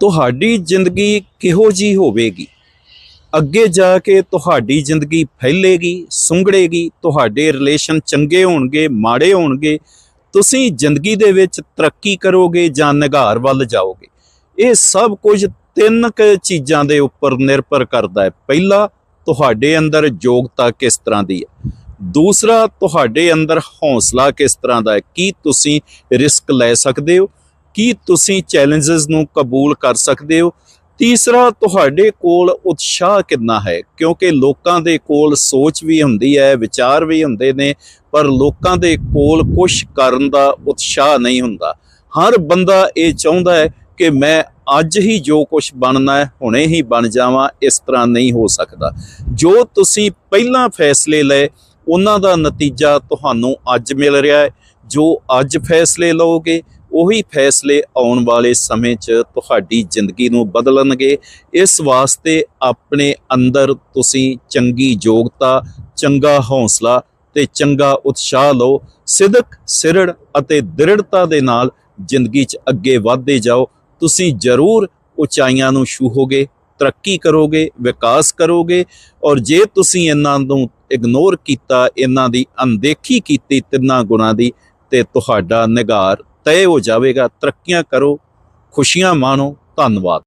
ਤੁਹਾਡੀ ਜ਼ਿੰਦਗੀ ਕਿਹੋ ਜੀ ਹੋਵੇਗੀ? ਅੱਗੇ ਜਾ ਕੇ ਤੁਹਾਡੀ ਜ਼ਿੰਦਗੀ ਫੈਲੇਗੀ, ਸੁੰਗੜੇਗੀ, ਤੁਹਾਡੇ ਰਿਲੇਸ਼ਨ ਚੰਗੇ ਹੋਣਗੇ, ਮਾੜੇ ਹੋਣਗੇ, ਤੁਸੀਂ ਜ਼ਿੰਦਗੀ ਦੇ ਵਿੱਚ ਤਰੱਕੀ ਕਰੋਗੇ ਜਾਂ ਨਿਗਾਰ ਵੱਲ ਜਾਓਗੇ। ਇਹ ਸਭ ਕੁਝ ਤਿੰਨ ਕੁ ਚੀਜ਼ਾਂ ਦੇ ਉੱਪਰ ਨਿਰਭਰ ਕਰਦਾ ਹੈ। ਪਹਿਲਾ, ਤੁਹਾਡੇ ਅੰਦਰ ਯੋਗਤਾ ਕਿਸ ਤਰ੍ਹਾਂ ਦੀ ਹੈ? ਦੂਸਰਾ, ਤੁਹਾਡੇ ਅੰਦਰ ਹੌਸਲਾ ਕਿਸ ਤਰ੍ਹਾਂ ਦਾ ਹੈ? ਕੀ ਤੁਸੀਂ ਰਿਸਕ ਲੈ ਸਕਦੇ ਹੋ? ਕੀ ਤੁਸੀਂ ਚੈਲੰਜਸ ਨੂੰ ਕਬੂਲ ਕਰ ਸਕਦੇ ਹੋ? ਤੀਸਰਾ, ਤੁਹਾਡੇ ਕੋਲ ਉਤਸ਼ਾਹ ਕਿੰਨਾ ਹੈ? ਕਿਉਂਕਿ ਲੋਕਾਂ ਦੇ ਕੋਲ ਸੋਚ ਵੀ ਹੁੰਦੀ ਹੈ, ਵਿਚਾਰ ਵੀ ਹੁੰਦੇ ਨੇ, ਪਰ ਲੋਕਾਂ ਦੇ ਕੋਲ ਕੁਝ ਕਰਨ ਦਾ ਉਤਸ਼ਾਹ ਨਹੀਂ ਹੁੰਦਾ। ਹਰ ਬੰਦਾ ਇਹ ਚਾਹੁੰਦਾ ਹੈ ਕਿ ਮੈਂ ਅੱਜ ਹੀ ਜੋ ਕੁਝ ਬਣਨਾ ਹੈ, ਹੁਣੇ ਹੀ ਬਣ ਜਾਵਾਂ, ਇਸ ਤਰ੍ਹਾਂ ਨਹੀਂ ਹੋ ਸਕਦਾ। ਜੋ ਤੁਸੀਂ ਪਹਿਲਾਂ ਫੈਸਲੇ ਲਏ, ਉਹਨਾਂ ਦਾ ਨਤੀਜਾ ਤੁਹਾਨੂੰ ਅੱਜ ਮਿਲ ਰਿਹਾ ਹੈ। ਜੋ ਅੱਜ ਫੈਸਲੇ ਲਓਗੇ ਉਹੀ ਫੈਸਲੇ ਆਉਣ ਵਾਲੇ ਸਮੇਂ 'ਚ ਤੁਹਾਡੀ ਜ਼ਿੰਦਗੀ ਨੂੰ ਬਦਲਣਗੇ। ਇਸ ਵਾਸਤੇ ਆਪਣੇ ਅੰਦਰ ਤੁਸੀਂ ਚੰਗੀ ਯੋਗਤਾ, ਚੰਗਾ ਹੌਸਲਾ ਤੇ ਚੰਗਾ ਉਤਸ਼ਾਹ ਲਓ। ਸਿਦਕ, ਸਿਰੜ ਅਤੇ ਦ੍ਰਿੜਤਾ ਦੇ ਨਾਲ ਜ਼ਿੰਦਗੀ 'ਚ ਅੱਗੇ ਵਧਦੇ ਜਾਓ। ਤੁਸੀਂ ਜ਼ਰੂਰ ਉਚਾਈਆਂ ਨੂੰ ਛੂਹੋਗੇ, ਤਰੱਕੀ ਕਰੋਗੇ, ਵਿਕਾਸ ਕਰੋਗੇ ਔਰ ਜੇ ਤੁਸੀਂ ਇਹਨਾਂ ਨੂੰ ਇਗਨੋਰ ਕੀਤਾ, ਇਹਨਾਂ ਦੀ ਅਣਦੇਖੀ ਕੀਤੀ ਤਿੰਨਾਂ ਗੁਣਾਂ ਦੀ, ਤੇ ਤੁਹਾਡਾ ਨਿਗਾਰ ਤੈਅ ਹੋ ਜਾਵੇਗਾ। ਤਰੱਕੀਆਂ ਕਰੋ ਖੁਸ਼ੀਆਂ ਮਾਣੋ। ਧੰਨਵਾਦ।